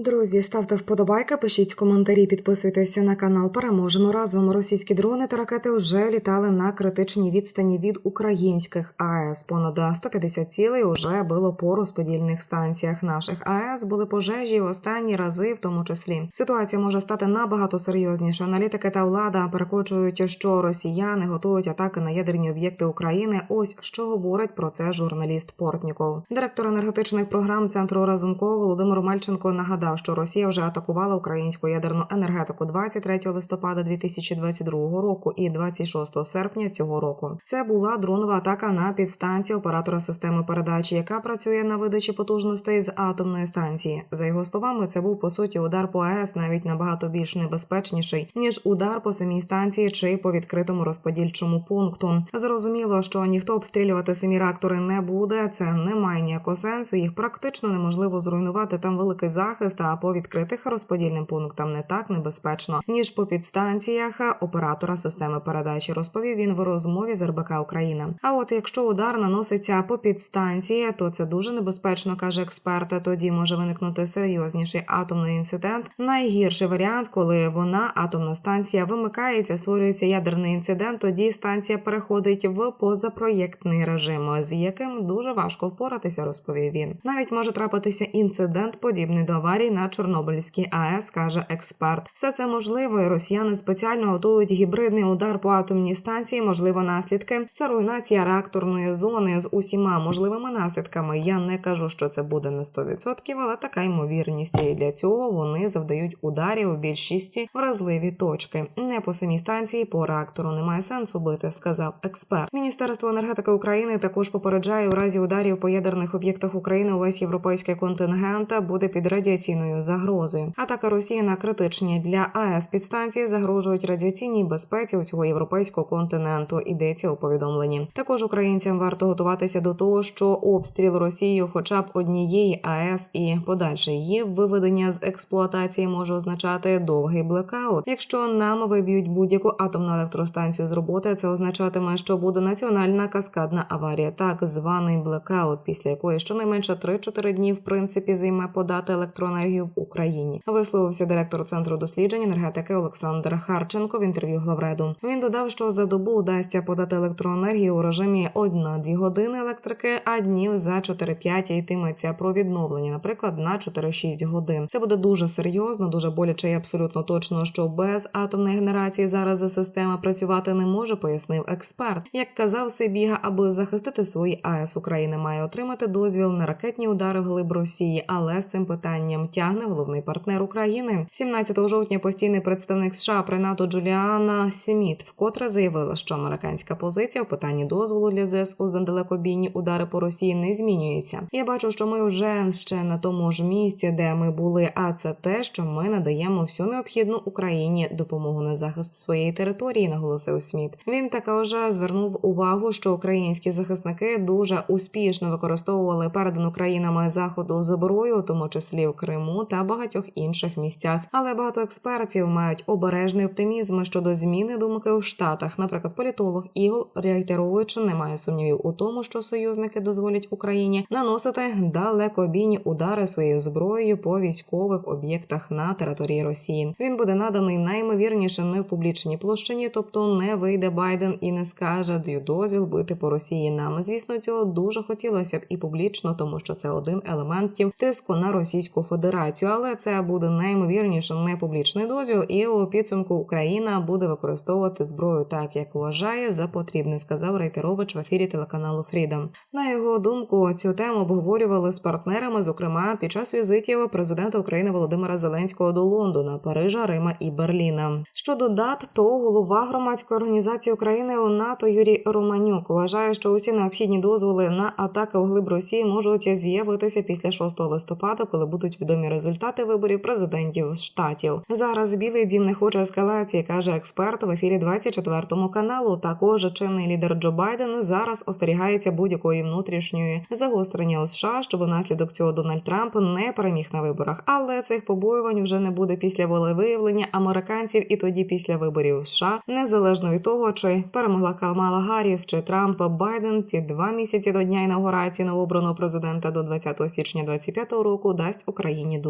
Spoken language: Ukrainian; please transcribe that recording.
mundo. Друзі, ставте вподобайки, пишіть коментарі, підписуйтеся на канал. Переможемо разом. Російські дрони та ракети вже літали на критичній відстані від українських АЕС. Понад 150 цілей уже було по розподільних станціях наших АЕС. Були пожежі в останні рази, в тому числі. Ситуація може стати набагато серйозніше. Аналітики та влада перекочують, що росіяни готують атаки на ядерні об'єкти України. Ось що говорить про це журналіст Портніков. Директор енергетичних програм центру Разумкова Володимир Мальченко нагадав, що Росія вже атакувала українську ядерну енергетику 23 листопада 2022 року і 26 серпня цього року. Це була дронова атака на підстанцію оператора системи передачі, яка працює на видачі потужностей з атомної станції. За його словами, це був по суті удар по АЕС навіть набагато більш небезпечніший ніж удар по самій станції чи по відкритому розподільчому пункту. Зрозуміло, що ніхто обстрілювати самі реактори не буде. Це не має ніякого сенсу. Їх практично неможливо зруйнувати. Там великий захист. А по відкритих розподільним пунктам не так небезпечно, ніж по підстанціях оператора системи передачі. Розповів він в розмові з РБК Україна. А от якщо удар наноситься по підстанції, то це дуже небезпечно, каже експерт. Тоді може виникнути серйозніший атомний інцидент. Найгірший варіант, коли вона атомна станція вимикається, створюється ядерний інцидент. Тоді станція переходить в позапроєктний режим, з яким дуже важко впоратися, розповів він. Навіть може трапитися інцидент, подібний до аварії на Чорнобильській АЕС, каже експерт. Все це можливо, і росіяни спеціально готують гібридний удар по атомній станції. Можливо, наслідки це руйнація реакторної зони з усіма можливими наслідками. Я не кажу, що це буде на 100%, але така ймовірність. І для цього вони завдають ударів у більшості вразливі точки. Не по самій станції, по реактору немає сенсу бити, сказав експерт. Міністерство енергетики України також попереджає в разі ударів по ядерних об'єктах України. Увесь європейський контингент буде під радіаційною загрозою. Атака Росії на критичні для АЕС підстанції загрожують радіаційній безпеці усього європейського континенту. Йдеться у повідомленні. Також українцям варто готуватися до того, що обстріл Росією, хоча б однієї АЕС і подальше її виведення з експлуатації може означати довгий блекаут. Якщо нам виб'ють будь-яку атомну електростанцію з роботи, це означатиме, що буде національна каскадна аварія, так званий блекаут, після якої щонайменше 3-4 дні в принципі займе подати електроенергію в Україні. Висловився директор центру досліджень енергетики Олександр Харченко в інтерв'ю Главреду. Він додав, що за добу вдасться подати електроенергію у режимі 1-2 години електрики, а днів за 4-5 йтиметься про відновлення, наприклад, на 4-6 годин. Це буде дуже серйозно, дуже боляче і абсолютно точно, що без атомної генерації зараз система працювати не може, пояснив експерт. Як казав Сибіга, аби захистити свої АЕС, Україна має отримати дозвіл на ракетні удари в глиб Росії, але з цим питанням тягне головний партнер України. 17 жовтня постійний представник США при НАТО Джуліана Сіміт вкотре заявила, що американська позиція в питанні дозволу для ЗСУ за далекобійні удари по Росії не змінюється. Я бачу, що ми вже ще на тому ж місці, де ми були. А це те, що ми надаємо всю необхідну Україні допомогу на захист своєї території, наголосив Сміт. Він також звернув увагу, що українські захисники дуже успішно використовували передану країнами заходу зброю, тому числі в Криму та багатьох інших місцях. Але багато експертів мають обережний оптимізм щодо зміни думки у штатах. Наприклад, політолог Ігор Рейтерович не має сумнівів у тому, що союзники дозволять Україні наносити далекобійні удари своєю зброєю по військових об'єктах на території Росії. Він буде наданий наймовірніше не в публічній площині, тобто не вийде Байден і не скаже даю дозвіл бити по Росії. Нам звісно цього дуже хотілося б і публічно, тому що це один елементів тиску на Російську Федерацію, але це буде наймовірніше не публічний дозвіл, і у підсумку Україна буде використовувати зброю так, як вважає за потрібне, сказав Рейтерович в ефірі телеканалу Freedom. На його думку, цю тему обговорювали з партнерами, зокрема під час візитів президента України Володимира Зеленського до Лондона, Парижа, Рима і Берліна. Щодо дат, то голова громадської організації України у НАТО Юрій Романюк вважає, що усі необхідні дозволи на атаки в глиб Росії можуть з'явитися після 6 листопада, коли будуть відомі результати виборів президентів штатів. Зараз Білий Дім не хоче ескалації, каже експерт в ефірі 24 каналу. Також чинний лідер Джо Байден зараз остерігається будь-якої внутрішньої загострення у США, щоб внаслідок цього Дональд Трамп не переміг на виборах. Але цих побоювань вже не буде після волевиявлення американців і тоді після виборів США, незалежно від того, чи перемогла Камала Гарріс чи Трамп Байден. Ці два місяці до дня інаугурації новообраного президента до 20 січня 25 року дасть Україні до